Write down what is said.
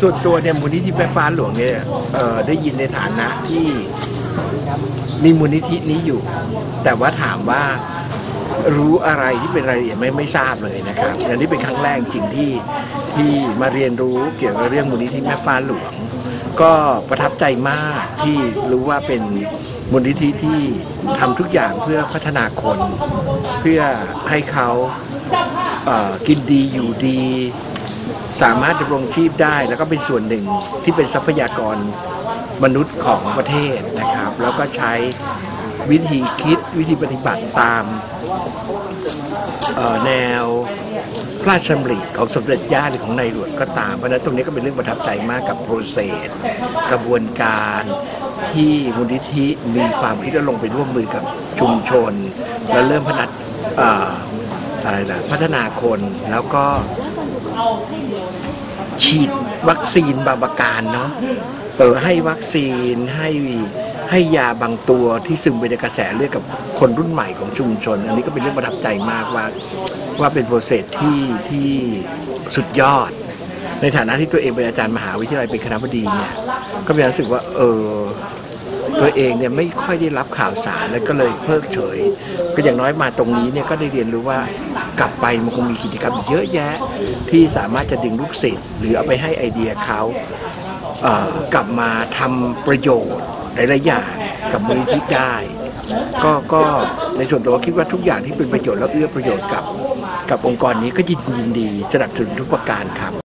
ส่วนตัวเนี่ยมูลนิธิแม่ฟ้าหลวงเนี่ยได้ยินในฐานะที่มีมูลนิธินี้อยู่ แต่ว่าถามว่ารู้อะไรที่เป็นรายละเอียดไม่ไม่ทราบเลยนะครับอันนี้เป็นครั้งแรกจริงที่ที่มาเรียนรู้เกี่ยวกับเรื่องมูลนิธิแม่ฟ้าหลวง ก็ประทับใจมากที่รู้ว่าเป็นมูลนิธิที่ทำทุกอย่างเพื่อพัฒนาคน เพื่อให้เขากินดีอยู่ดี สามารถดำรงชีพได้แล้วก็เป็นส่วนหนึ่งที่เป็นทรัพยากรมนุษย์ของประเทศนะครับ แล้วก็ใช้วิธีคิดวิธีปฏิบัติตามแนวพระราชดำริของสมเด็จย่าหรือของในหลวงก็ตามเพราะนั้นตรงนี้ก็เป็นเรื่องประทับใจมากกับโปรเซสกระบวนการที่มูลนิธิมีความคิดและลงไปร่วมมือกับชุมชน และเริ่มพนาเอ่ออะไรนะพัฒนาคนแล้วก็ ฉีดวัคซีนบางประการเนาะเออให้วัคซีนให้ให้ยาบางตัวที่ซึมไปในกระแสเลือดกับคนรุ่นใหม่ของชุมชน อันนี้ก็เป็นเรื่องประทับใจมากว่าว่าเป็นโปรเซสที่ที่สุดยอด ในฐานะที่ตัวเองเป็นอาจารย์มหาวิทยาลัยเป็นคณะบดีเนี่ยก็มีความรู้สึกว่าเออ ตัวเองเนี่ยไม่ค่อยได้รับข่าวสารแล้วก็เลยเพิกเฉย ก็อย่างน้อยมาตรงนี้เนี่ยก็ได้เรียนรู้ว่ากลับไปมันคงมีกิจกรรมเยอะแยะ ที่สามารถจะดึงลูกศิษย์หรือเอาไปให้ไอเดียเขาเกลับมาทำประโยชน์หลายๆอย่างกับมูลนิธิได้ก็ก็ในส่วนตัวคิดว่าทุกอย่างที่เป็นประโยชน์แล้วเอื้อประโยชน์กับ กับองค์กรนี้ก็ยินดีสนับสนุนทุกประการครับ